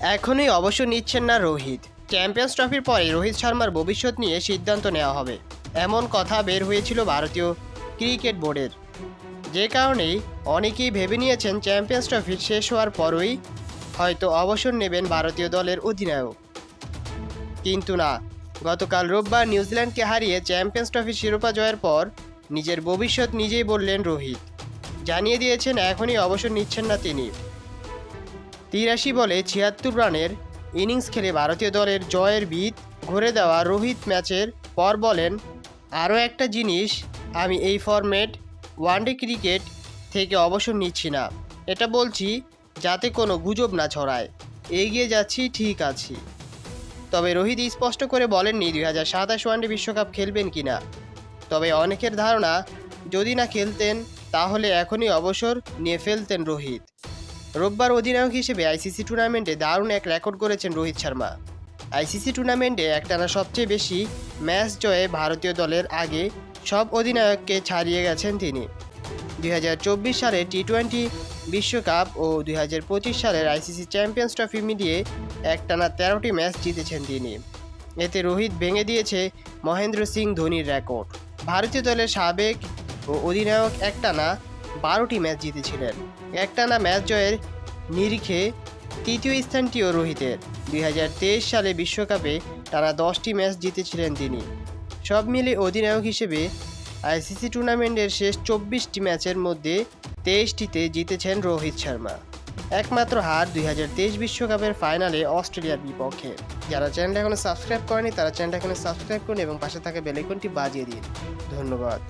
এখনই অবশ্য নিচ্ছেন না রোহিত। চ্যাম্পিয়ন্স ট্রফির পরে রোহিত শর্মার ভবিষ্যৎ নিয়ে সিদ্ধান্ত নেওয়া হবে। এমন কথা বের হয়েছিল ভারতীয় ক্রিকেট বোর্ডের। যে কারণেই অনেকেই ভেবে নিয়েছেন চ্যাম্পিয়ন্স ট্রফি শেষ হওয়ার পরই হয়তো অবসর নেবেন ভারতীয় দলের অধিনায়ক। কিন্তু না, গতকাল রোববার নিউজিল্যান্ডকে হারিয়ে চ্যাম্পিয়ন্স ট্রফি শিরোপা জয়ের পর নিজের ভবিষ্যৎ নিজেই বললেন রোহিত। জানিয়ে দিয়েছেন এখনই অবসর নিচ্ছেন না তিনি। তিরাশি বলে ছিয়াত্তর রানের ইনিংস খেলে ভারতীয় দলের জয়ের বিদ ঘুরে দেওয়া রোহিত ম্যাচের পর বলেন, আরও একটা জিনিস আমি এই ফরম্যাট ওয়ানডে ক্রিকেট থেকে অবসর নিচ্ছি না। এটা বলছি যাতে কোনো গুজব না ছড়ায়। এগিয়ে যাচ্ছি, ঠিক আছি। তবে রোহিত স্পষ্ট করে বলেননি দুই হাজার সাতাশ ওয়ানডে বিশ্বকাপ খেলবেন কিনা তবে অনেকের ধারণা, যদি না খেলতেন, তাহলে এখনই অবসর নিয়ে ফেলতেন রোহিত। রোববার অধিনায়ক হিসেবে আইসিসি টুর্নামেন্টে দারুণ এক রেকর্ড করেছেন রোহিত শর্মা। আইসিসি টুর্নামেন্টে একটানা সবচেয়ে বেশি ম্যাচ জয়ে ভারতীয় দলের আগে সব অধিনায়ককে ছাড়িয়ে গেছেন তিনি। দুই হাজার চব্বিশ সালে টি টোয়েন্টি বিশ্বকাপ ও দুই হাজার পঁচিশ সালের আইসিসি চ্যাম্পিয়ন্স ট্রফি মিলিয়ে একটানা তেরোটি ম্যাচ জিতেছেন তিনি। এতে রোহিত ভেঙে দিয়েছে মহেন্দ্র সিং ধোনির রেকর্ড। ভারতীয় দলের সাবেক ও অধিনায়ক একটানা বারোটি ম্যাচ জিতেছিলেন। একটানা ম্যাচ জয়ের নিরিখে তৃতীয় স্থানটিও রোহিতের। দুই হাজার তেইশ সালে বিশ্বকাপে টানা দশটি ম্যাচ জিতেছিলেন তিনি। সব মিলে অধিনায়ক হিসেবে আইসিসি টুর্নামেন্টের শেষ চব্বিশটি ম্যাচের মধ্যে তেইশটিতে জিতেছেন রোহিত শর্মা। একমাত্র হার দুই বিশ্বকাপের ফাইনালে অস্ট্রেলিয়ার বিপক্ষে। যারা চ্যানেলটা এখনও সাবস্ক্রাইব করেনি, তারা চ্যানেলটা এখনও সাবস্ক্রাইব করুন এবং পাশে থাকা বেলাইকনটি বাজিয়ে দিন। ধন্যবাদ।